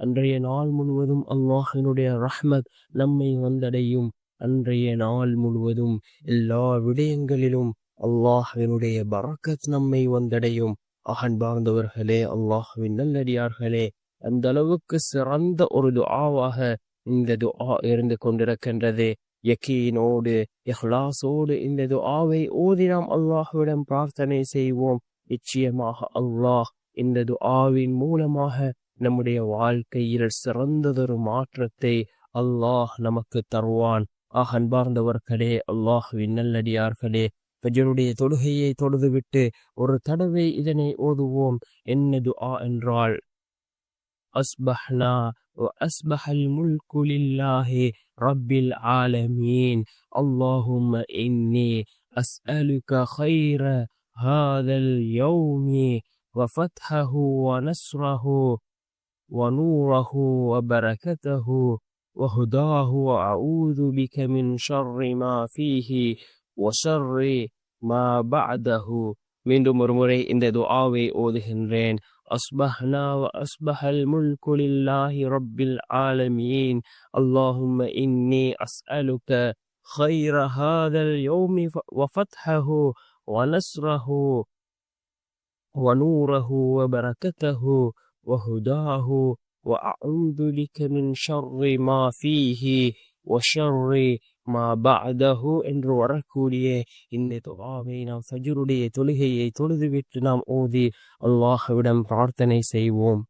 அன்றைய நாள் முழுவதும் அல்லாஹினுடைய ரஹ்மத் நம்மை வந்தடையும். அன்றைய நாள் முழுவதும் எல்லா விடயங்களிலும் அல்லாஹினுடைய பரக்கத் நம்மை வந்தடையும். அகன்பார்ந்தவர்களே அல்லாஹுவின் நல்லடியார்களே அந்த அளவுக்கு சிறந்த ஒரு துஆவாக இந்த துஆ இருந்து கொண்டிருக்கின்றது. யக்கீனோடு இஹ்லாசோடு இந்த துஆவை ஓதி நாம் அல்லாஹுவிடம் பிரார்த்தனை செய்வோம். நிச்சயமாக அல்லாஹ் இந்த துஆவின் மூலமாக நம்முடைய வாழ்க்கையில் சிறந்ததொரு மாற்றத்தை அல்லாஹ் நமக்கு தருவான் ஆக அன்பார்ந்தவர்களே அல்லாஹுவின் நல்லடியார்களே ஃபஜருடைய தொழுகையை தொழுதுவிட்டு ஒரு தடவை இதனை ஓதுவோம் என்ன துஆ என்றால் அஸ்பஹ்னா وأصبح الملك لله رب العالمين اللهم إني أسألك خير هذا اليوم وفتحه ونصره ونوره وبركته وهداه وأعوذ بك من شر ما فيه وشر ما بعده மீண்டும் ஒரு முறை இந்த துஆவை ஓதுகின்றேன் أصبحنا وأصبح الملك لله رب العالمين اللهم إني أسألك خير هذا اليوم وفتحه ونصره ونوره وبركته وهداه وأعوذ بك من شر ما فيه وشر மா பஅதஹு என்று வரக்கூடிய இந்த துஆவை நாம் ஃபஜ்ருடைய தொழுகையை தொழுதுவிட்டு நாம் ஓதி அல்லாஹ்விடம் பிரார்த்தனை செய்வோம்